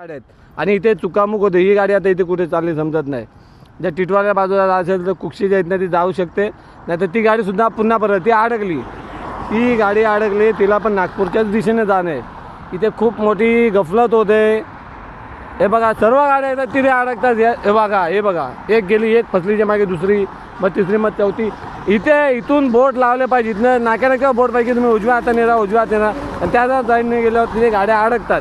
गाड्या आहेत. आणि इथे चुकामुक होते. ही गाडी आता इथे कुठे चालली समजत नाही. जर टिटवाल्या बाजूला असेल तर कुक्षीच्या इथनं ती जाऊ शकते. नाही तर ती गाडीसुद्धा पुन्हा परत ती अडकली. ती गाडी अडकली तिला पण नागपूरच्याच दिशेने जाणे इथे खूप मोठी गफलत होते. हे बघा सर्व गाड्या येतात तिथे अडकतात. हे हे बघा हे बघा. एक गेली एक फसलीच्या मागे दुसरी मग तिसरी मग चौथी. इथे इथून बोट लावले पाहिजे इथनं नाक्या नाक्या बोट पाहिजे तुम्ही उजव्या हाताने राहा उजव्या हाताने राहा. आणि त्या जाईने गेल्यावर तिथे गाड्या अडकतात.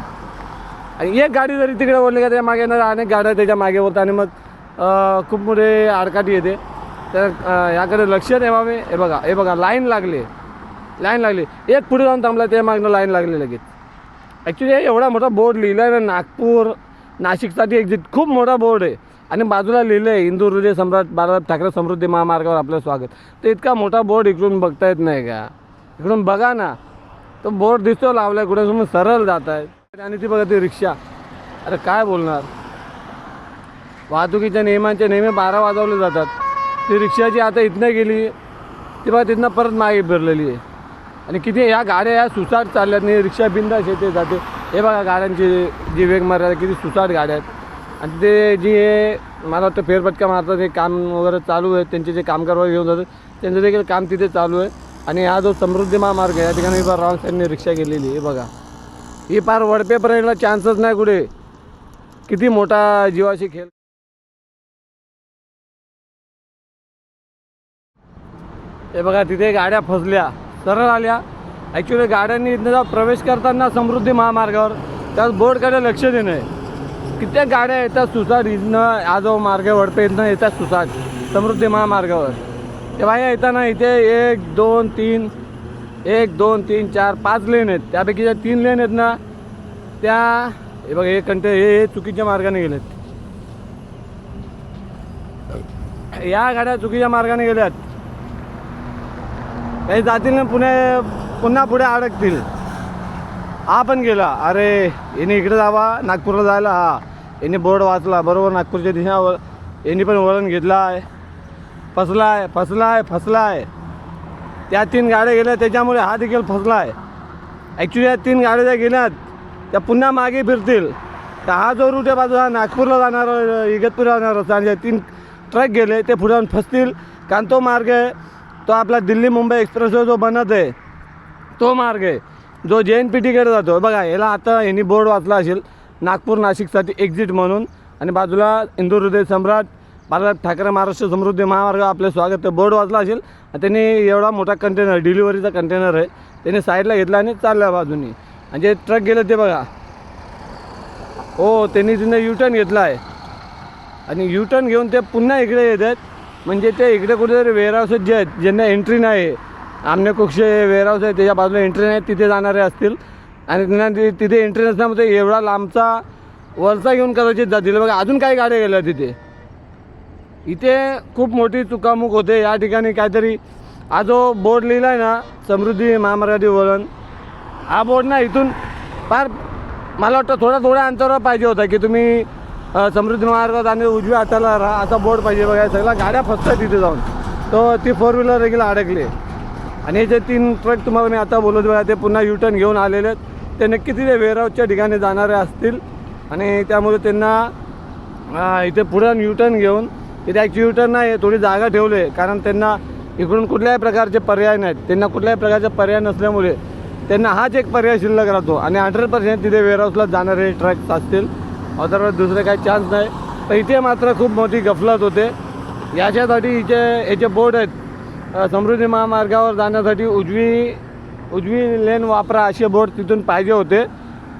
आणि एक गाडी जरी तिकडे ओढली का त्याच्यामागे येणार अनेक गाड्या त्याच्यामागे होतात आणि मग खूप मोठे आडकाठी येते. तर याकडे लक्ष ठेवावे. हे बघा हे बघा लाईन लागली. लाईन लागली. एक पुढे जाऊन थांबला त्या मागनं लाईन लागली लगेच. ॲक्च्युली एवढा मोठा बोर्ड लिहिला आहे ना नागपूर नाशिकसाठी एक्झिट खूप मोठा बोर्ड आहे. आणि बाजूला लिहिलं आहे इंदूर हृदय सम्राट बाळासाहेब ठाकरे समृद्धी महामार्गावर आपलं स्वागत. तर इतका मोठा बोर्ड इकडून बघता येत नाही का? इकडून बघा ना. तो बोर्ड दिसतो लावला आहे कुठे तुम्ही सरळ जात आहे आणि ती बघा ती रिक्षा. अरे काय बोलणार? वाहतुकीच्या नियमांचे नेहमी बारा वाजवले जातात. ती रिक्षाची आता इथनं गेली ती बघा तिथनं परत मागे फिरलेली आहे. आणि किती ह्या गाड्या ह्या सुसाट चालल्यात नाही रिक्षा बिंदास येते जाते. हे बघा गाड्यांची जी वेग मर्यादा किती सुसाट गाड्या आहेत. आणि ते जी हे मला वाटतं फेरफटका मारतात हे काम वगैरे चालू आहे. त्यांचे जे कामगार वगैरे घेऊन जातात त्यांचं देखील काम तिथे चालू आहे. आणि हा जो समृद्धी महामार्ग आहे या ठिकाणी बघा रिक्षा गेलेली आहे बघा. ही फार वडपेपर्यंतला चान्सच नाही कुठे. किती मोठा जीवाशी खेळ. हे बघा तिथे गाड्या फसल्या. सरळ आल्या. ॲक्च्युली गाड्यांनी इथनं प्रवेश करताना समृद्धी महामार्गावर त्यात बोर्डकडे लक्ष देणं आहे. कित्येक गाड्या येतात सुसाट? इथनं आजो मार्ग वडपे इथनं येतात सुसाट. समृद्धी महामार्गावर. तेव्हा येताना इथे एक दोन तीन एक दोन तीन चार पाच लेन आहेत. त्यापैकी ज्या तीन लेन आहेत ना त्या हे बघा हे कंटे हे चुकीच्या मार्गाने गेलेत. या गाड्या चुकीच्या मार्गाने गेल्यात. काही जातील ना पुणे पुन्हा पुढे अडकतील. हा पण गेला. अरे याने इकडे जावा नागपूरला जायला. हा याने बोर्ड वाचला. बरोबर नागपूरच्या दिशा यांनी पण वळण घेतला आहे. फसला आहे फसला आहे फसला आहे त्या तीन गाड्या गेल्या त्याच्यामुळे हा देखील फसला आहे. ॲक्च्युली या तीन गाड्या ज्या गेल्यात त्या पुन्हा मागे फिरतील. तर हा जो रूट आहे बाजूला नागपूरला जाणार इगतपूरला जाणार रस्ता आणि तीन ट्रक गेले ते पुढे जाऊन फसतील. कारण तो मार्ग आहे तो आपला दिल्ली मुंबई एक्सप्रेसवर जो बनत आहे तो मार्ग आहे. जो जे एन पी टीकडे जातो. बघा याला आता यांनी बोर्ड वाचला असेल नागपूर नाशिकसाठी एक्झिट म्हणून. आणि बाजूला इंदूर हृदय सम्राट बाळासाहेब ठाकरे महाराष्ट्र समृद्धी महामार्ग आपले स्वागत बोर्ड वाचला असेल त्यांनी एवढा मोठा कंटेनर डिलिव्हरीचा कंटेनर आहे. त्यांनी साईडला घेतला आणि चालल्या बाजूनी. आणि जे ट्रक गेलं ते बघा. हो त्यांनी तिने युटर्न घेतला आहे. आणि युटर्न घेऊन ते पुन्हा इकडे येत आहेत. म्हणजे ते इकडे कुठेतरी वेअरहाऊसेस जे आहेत ज्यांना एंट्री नाही आमने कुक्षे वेअरहाऊस आहे त्याच्या बाजूला एंट्री नाही तिथे जाणारे असतील. आणि त्यांना तिथे एंट्री नसल्यामुळे एवढा लांबचा वरचा घेऊन कदाचित जातील. बघा अजून काही गाड्या गेल्या तिथे. इथे खूप मोठी चुकामुक होते. या ठिकाणी काहीतरी हा जो बोर्ड लिहिला आहे ना समृद्धी महामार्गाची वळण हा बोर्ड ना इथून फार मला वाटतं थोडा थोड्या अंतरावर पाहिजे होता की तुम्ही समृद्धी महामार्गात आणि उजव्या हाताला राहा असा बोर्ड पाहिजे बघा. सगळ्या गाड्या फसतात तिथे जाऊन. तो ती फोर व्हीलर देखील अडकली. आणि हे जे तीन ट्रक तुम्हाला मी आता बोलत बघा ते पुन्हा युटर्न घेऊन आलेले आहेत. ते नक्की तिथे वेअरहाऊसच्या ठिकाणी जाणारे असतील. आणि त्यामुळे त्यांना इथे पुढं युटर्न घेऊन इथे ॲक्च्युएटर नाही आहे थोडी जागा ठेवली आहे. कारण त्यांना इकडून कुठल्याही प्रकारचे पर्याय नाहीत. त्यांना कुठल्याही प्रकारचे पर्याय नसल्यामुळे त्यांना हाच एक पर्याय शिल्लक राहतो. आणि हंड्रेड पर्सेंट तिथे वेअरहाऊसला जाणारे ट्रक्स असतील. अदरवाईज दुसरे काही चान्स नाही. तर इथे मात्र खूप मोठी गफलत होते. याच्यासाठी इथे याचे बोर्ड आहेत. समृद्धी महामार्गावर जाण्यासाठी उजवी उजवी लेन वापरा असे बोर्ड तिथून पाहिजे होते.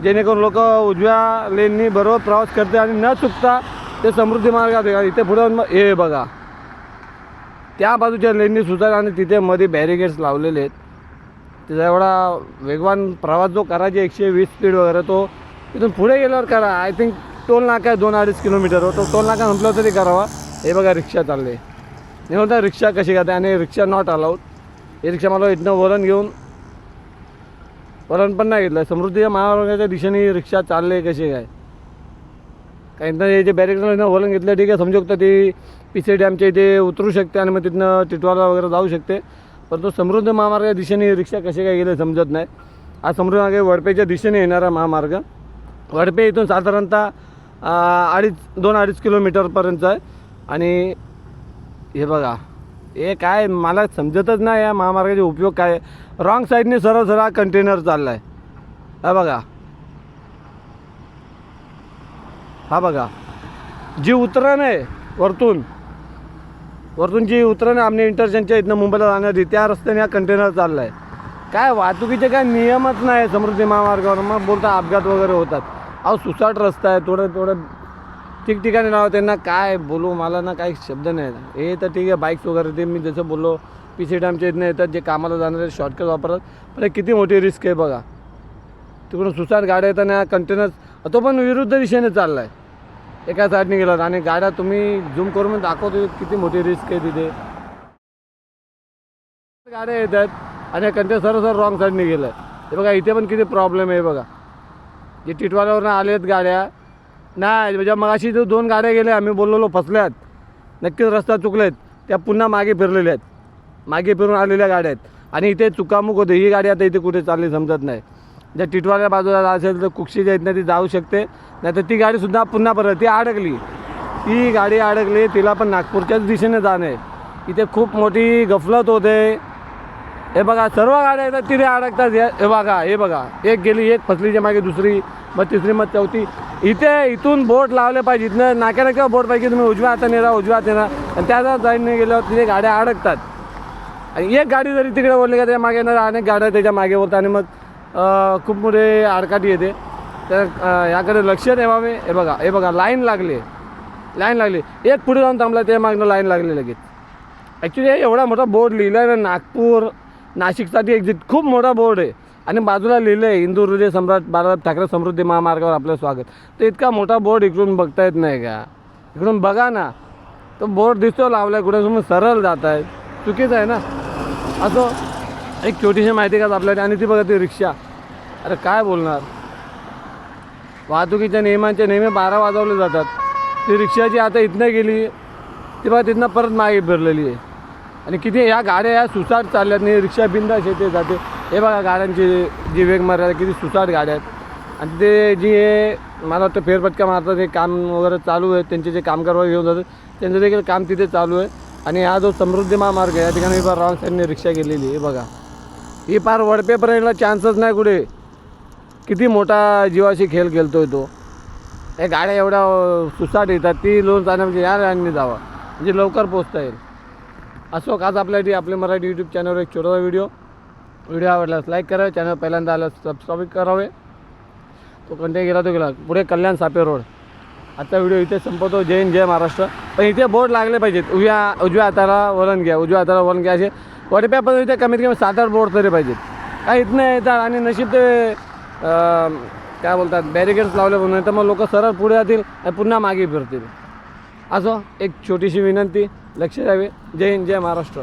जेणेकरून लोक उजव्या लेननी बरोबर प्रवास करते आणि न चुकता ते समृद्धी मार्गात आहे इथे पुढे मग हे बघा. त्या बाजूच्या लेननी सुद्धा आणि तिथे मध्ये बॅरिगेड्स लावलेले आहेत. त्याचा एवढा वेगवान प्रवास जो करायचे एकशे वीस स्पीड वगैरे तो तिथून पुढे गेल्यावर करा. आय थिंक टोल नाका आहे दोन अडीच किलोमीटरवर तो टोल नाका संपला तरी करावा. हे बघा रिक्षा चालले मी म्हणता रिक्षा कशी करते? आणि रिक्षा नॉट अलाउड हे रिक्षा मला इथनं वरण घेऊन वरण पण नाही घेतलं समृद्धीच्या महामार्गाच्या दिशेने रिक्षा चालले कशी काय? काहींना हे जे बॅरिकेडला वळण घेतलं ठीक आहे समजू शकतं ती पी सी डॅमच्या इथे उतरू शकते आणि मग तिथनं टिटवाला वगैरे जाऊ शकते. परंतु समृद्ध महामार्गाच्या दिशेने रिक्षा कसे काय गेले समजत नाही. हा समृद्ध मार्ग वडपेच्या दिशेने येणारा महामार्ग. वडपे इथून साधारणतः अडीच दोन अडीच किलोमीटरपर्यंत आहे. आणि हे बघा हे काय मला समजतच नाही या महामार्गाचे उपयोग काय. रॉंग साईडने सरळ सरळ कंटेनर चालला आहे हा बघा. हा बघा. जी उतरण आहे वरतून वरतून जी उतरण आहे आमने इंटरचेंजच्या इथनं मुंबईला जाणारी त्या रस्त्याने हा कंटेनर चालला आहे काय वाहतुकीचे काय नियमच नाही समृद्धी महामार्गावर. मग बोलता अपघात वगैरे होतात. अहो सुसाट रस्ता आहे थोडं थोडं ठिकठिकाणी नाव त्यांना काय बोलू मला ना काही शब्द नाही हे तर ठीक आहे बाईक्स वगैरे ते मी जसं बोललो पी सी डॅमच्या इथनं येतात जे कामाला जाणारे शॉर्टकट वापरतात. पण किती मोठी रिस्क आहे बघा. तिकडून सुसाट गाड्या येताना कंटेनर तो पण विरुद्ध दिशेने चालला आहे एका साईडने गेला आणि गाड्या तुम्ही झूम करून दाखवतो किती मोठी रिस्क आहे तिथे. गाड्या येत आहेत आणि कंटे सर सर रॉंग साईडने गेलं हे बघा इथे पण किती प्रॉब्लेम आहे बघा. जे टिटवाल्यावरनं आले आहेत गाड्या नाही म्हणजे मगाशी जो दोन गाड्या गेल्या आम्ही बोललेलो फसल्यात. नक्कीच रस्ता चुकलेत. त्या पुन्हा मागे फिरलेल्या आहेत. मागे फिरून आलेल्या गाड्या आहेत. आणि इथे चुकामुक होते. ही गाडी आता इथे कुठे चालली समजत नाही. ज्या टिटवाल्या बाजूला असेल तर कुक्षी आहेत ना ती जाऊ शकते. नाही तर ती गाडीसुद्धा पुन्हा परत ती अडकली. ती गाडी अडकली तिला पण नागपूरच्याच दिशेने जाणे. इथे खूप मोठी गफलत होते. हे बघा सर्व गाड्या येतात तिथे अडकतात. हे हे बघा हे बघा. एक गेली एक फसलीच्या मागे दुसरी मग तिसरी मग चौथी. इथे इथून बोट लावले पाहिजे इथनं नाक्या नाक्या बोट पाहिजे तुम्ही उजव्या हाताने राहा उजव्या हाताने राहा आणि त्या साईडने गेल्यावर तिथे गाड्या अडकतात. आणि एक गाडी जरी तिकडे ओढली का त्या मागे येणार अनेक गाड्या त्याच्यामागे होतात आणि मग खूप मोठे आडकाठी येते. तर याकडे लक्ष ठेवावे हे बघा हे बघा लाईन लागली. लाईन लागली. एक पुढे जाऊन थांबला त्या मागनं लाईन लागली लगेच. ॲक्च्युली एवढा मोठा बोर्ड लिहिला आहे ना नागपूर नाशिकसाठी एक्झिट खूप मोठा बोर्ड आहे. आणि बाजूला लिहिलं आहे इंदूर हृदय सम्राट बाळासाहेब ठाकरे समृद्धी महामार्गावर आपलं स्वागत. तर इतका मोठा बोर्ड इकडून बघता येत नाही का? इकडून बघा ना. तो बोर्ड दिसतो लावला आहे कुठे सरळ जात आहे चुकीचं आहे ना? असं एक छोटीशी माहिती का आपल्याला? आणि ती बघा ती रिक्षा. अरे काय बोलणार? वाहतुकीच्या नियमांचे नेहमी बारा वाजवले जातात. ती रिक्षा जी आता इथनं गेली ती बघा तिथनं परत मागे फिरलेली आहे. आणि किती ह्या गाड्या या सुसाट चालल्यात नाही रिक्षा बिंदास येते जाते. हे बघा गाड्यांची जी वेग मर्यादा किती सुसाट गाड्या आहेत. आणि ते जी हे मला वाटतं फेरफटका मारतात हे काम वगैरे चालू आहे. त्यांचे जे कामगार वगैरे घेऊन जातात त्यांचं देखील काम तिथे चालू आहे. आणि हा जो समृद्धी महामार्ग आहे या ठिकाणी फार रॉंग साईडने रिक्षा गेलेली आहे बघा. ही फार वडपेपर्यंतला चान्सच नाही कुठे. किती मोठा जीवाशी खेळ खेळतो आहे तो. हे गाड्या एवढ्या सुसाट येतात ती लोन जाण्या म्हणजे या लाईनने जावा. म्हणजे लवकर पोचता येईल. असो आज आपल्यासाठी आपले मराठी यूट्यूब चॅनलवर एक छोटासा व्हिडिओ व्हिडिओ आवडल्यास लाईक करावे चॅनल पहिल्यांदा आल्यास सबस्क्राईब करावे. तो कंटिन्यू गेला तो गेला. पुढे कल्याण सापे रोड आजचा व्हिडिओ इथे संपवतो. जय हिंद जय महाराष्ट्र. पण इथे बोर्ड लागले पाहिजेत. उजव्या उजव्या हाताला वळण घ्या. उजव्या हाताला वळण घ्या. असे वडप्यापर्यंत इथे कमीत कमी सात आठ बोर्ड तरी पाहिजेत. काय इथनं येतात आणि नशीब ते काय बोलतात बॅरिकेड्स लावले म्हणून. तर मग लोक सरळ पुढे जातील आणि पुन्हा मागे फिरतील. असो एक छोटीशी विनंती. लक्ष द्यावी. जय हिंद जय महाराष्ट्र.